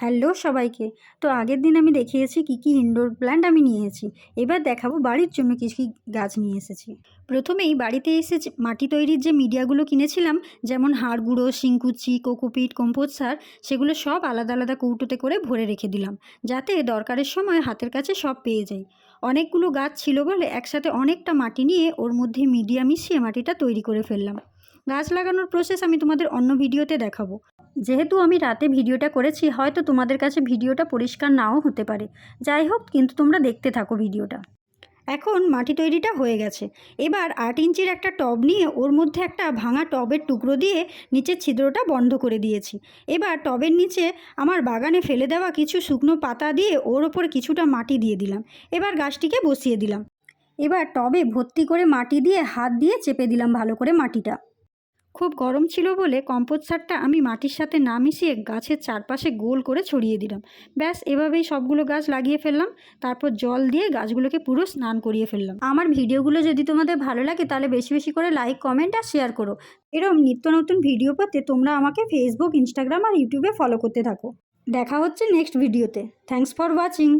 Hello সবাইকে। তো আগের দিন আমি দেখিয়েছি কী কী ইনডোর প্ল্যান্ট আমি নিয়েছি। এবার দেখাবো বাড়ির জন্য কী কী গাছ নিয়ে এসেছি। প্রথমেই বাড়িতে এসে মাটি তৈরির যে মিডিয়াগুলো কিনেছিলাম, যেমন হাড় গুঁড়ো, শিংকুচি, কোকোপিট কম্পোজ সার, সেগুলো সব আলাদা আলাদা কৌটোতে করে ভরে রেখে দিলাম, যাতে দরকারের সময় হাতের কাছে সব পেয়ে যাই। অনেকগুলো গাছ ছিল বলে একসাথে অনেকটা মাটি নিয়ে ওর মধ্যে মিডিয়া মিশিয়ে মাটিটা তৈরি করে ফেললাম। গাছ লাগানোর প্রসেস আমি তোমাদের অন্য ভিডিওতে দেখাবো। যেহেতু আমি রাতে ভিডিওটা করেছি, হয়তো তোমাদের কাছে ভিডিওটা পরিষ্কার নাও হতে পারে। যাই হোক, কিন্তু তোমরা দেখতে থাকো ভিডিওটা। এখন মাটি তৈরিটা হয়ে গেছে। এবার আট ইঞ্চির একটা টব নিয়ে ওর মধ্যে একটা ভাঙা টবের টুকরো দিয়ে নিচের ছিদ্রটা বন্ধ করে দিয়েছি। এবার টবের নিচে আমার বাগানে ফেলে দেওয়া কিছু শুকনো পাতা দিয়ে ওর ওপর কিছুটা মাটি দিয়ে দিলাম। এবার গাছটিকে বসিয়ে দিলাম। এবার টবে ভর্তি করে মাটি দিয়ে হাত দিয়ে চেপে দিলাম ভালো করে মাটিটা। খুব গরম ছিল বলে কম্পোস্ট সারটা আমি মাটির সাথে না মিশিয়ে গাছের চারপাশে গোল করে ছড়িয়ে দিলাম। ব্যাস, এভাবেই সবগুলো গাছ লাগিয়ে ফেললাম, তারপর জল দিয়ে গাছগুলোকে পুরো স্নান করিয়ে ফেললাম। আমার ভিডিওগুলো যদি তোমাদের ভালো লাগে তাহলে বেশি বেশি করে লাইক, কমেন্ট আর শেয়ার করো। এরকম নিত্য নতুন ভিডিও পেতে তোমরা আমাকে ফেসবুক ইনস্টাগ্রাম আর ইউটিউবে ফলো করতে থাকো। দেখা হচ্ছে নেক্সট ভিডিওতে থ্যাংকস ফর ওয়াচিং